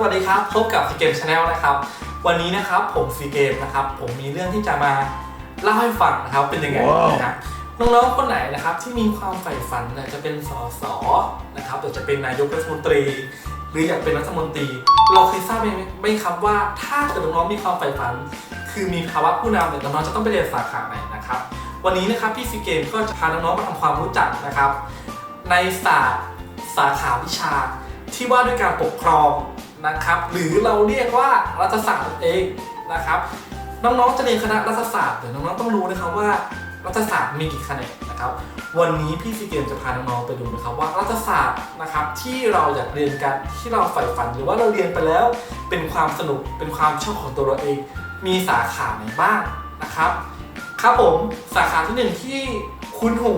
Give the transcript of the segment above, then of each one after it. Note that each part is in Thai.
สวัสดีครับ พบกับซีเกมชาแนลนะครับ วันนี้นะครับผมซีเกมนะครับ ผมมีเรื่องที่จะมาเล่าให้ฟังนะครับ เป็นยังไงว้าวนะครับน้องๆคนไหนนะครับที่มีความใฝ่ฝันอยากจะเป็นสสนะครับอยากจะเป็นนายกรัฐมนตรี หรืออยากเป็นรัฐมนตรี เราเคยทราบไหมไหมครับว่าถ้าเกิดน้องๆมีความใฝ่ฝัน คือมีภาวะผู้นำเนี่ยน้องๆจะต้องไปเรียนสาขาไหนนะครับ วันนี้นะครับพี่ซีเกมก็จะพาน้องๆมาทำความรู้จักนะครับ ในศาสตร์สาขาวิชาที่ว่าด้วยการปกครอง นะครับ หรือเราเรียกว่ารัฐศาสตร์นั่นเองนะครับน้องๆจะเรียนคณะรัฐศาสตร์เดี๋ยวน้องๆต้องรู้นะครับว่ารัฐศาสตร์มีกี่แขนงนะครับ วันนี้พี่ซีเกมจะพาน้องๆไปดูนะครับว่ารัฐศาสตร์นะครับที่เราอยากเรียนกันที่เราใฝ่ฝันหรือว่าเราเรียนไปแล้ว เป็นความสนุกเป็นความชอบของตัวเราเอง มีสาขาไหนบ้างนะครับครับผมสาขาที่หนึ่งที่คุ้นหู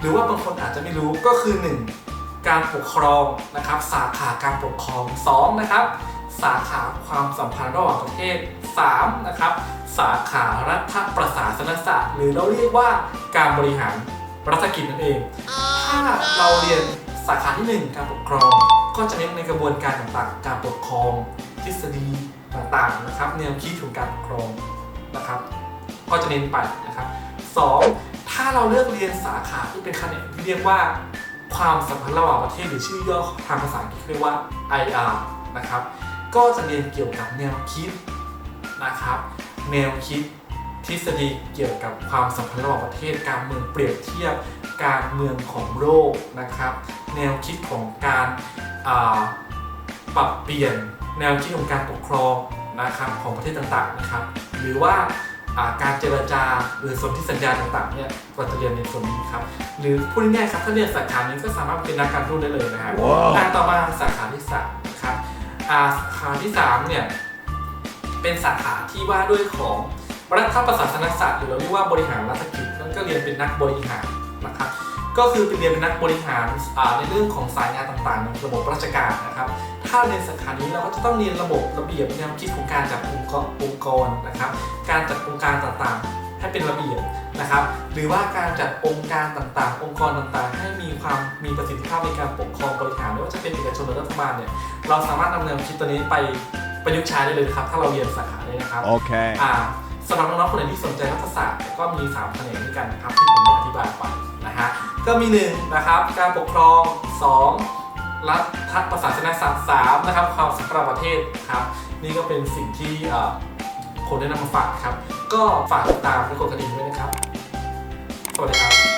หรือว่าบางคนอาจจะไม่รู้ก็คือ 1. การปกครองนะครับ สาขาการปกครอง 2. นะครับ สาขาความสัมพันธ์ระหว่างประเทศ 3. นะครับ สาขารัฐประศาสนศาสตร์ หรือเราเรียกว่าการบริหารรัฐกิจนั่นเอง ถ้าเราเรียนสาขาที่ 1 การปกครอง ก็จะเน้นในกระบวนการต่างๆ การปกครอง ทฤษฎีต่างๆนะครับแนวคิดของการปกครองนะครับ ก็จะเน้นไปนะครับ 2. ถ้าเราเลือกเรียนสาขาที่เป็นแขนที่เรียกว่า ความสัมพันธ์ระหว่างประเทศหรือชื่อย่อทางภาษาอังกฤษเรียกว่า IR นะครับ ก็จะเรียนเกี่ยวกับแนวคิดนะครับ แนวคิดทฤษฎีเกี่ยวกับความสัมพันธ์ระหว่างประเทศ การเมืองเปรียบเทียบ การเมืองของโลกนะครับ แนวคิดของการปรับเปลี่ยน แนวคิดของการปกครองนะครับของประเทศต่างๆนะครับ หรือว่า การเจรจาหรือสนธิสัญญาต่างๆเนี่ยก็จะเรียนในส่วนนี้ครับหรือพูดง่ายๆครับถ้าเรียนสาขานี้ก็สามารถเป็นนักการทูตได้เลยนะครับว้าวอ่าต่อมาสาขาที่สามนะครับอ่าสาขาที่สามเนี่ยเป็นสาขาที่ว่าด้วยของรัฐประศาสนศาสตร์หรือเราเรียกว่าบริหารรัฐกิจนั่นก็เรียนเป็นนักบริหารนะครับ ก็คือเป็นเรียนเป็นนักบริหารอ่าในเรื่องของสายงานต่างๆในระบบราชการนะครับ ถ้าเรียนสาขานี้เราก็จะต้องเรียนระบบระเบียบแนวคิดของการจัดองค์กรองค์กรนะครับ การจัดองค์การต่างๆ ให้เป็นระเบียบนะครับ หรือว่าการจัดองค์การต่างๆ องค์กรต่างๆ ให้มีความมีประสิทธิภาพในการปกครองบริหารไม่ว่าจะเป็นเอกชนหรือรัฐบาลเนี่ยเราสามารถนำแนวคิดตัวนี้ไปประยุกต์ใช้ได้เลยครับถ้าเราเรียนสาขานี้นะครับ Okay. อ่าสำหรับน้องๆคนไหนที่สนใจรัฐศาสตร์ก็มี3แขนงด้วยกันนะครับที่ผมได้อธิบายไปนะฮะ ก็มี1นะครับการปกครอง 2 รัฐประศาสนศาสตร์3นะครับความสัมพันธ์ประเทศครับนี่ก็เป็นสิ่งที่เอ่อผมได้นำมาฝากครับ ก็ฝากติดตามและกดกระดิ่งด้วยนะครับ สวัสดีครับ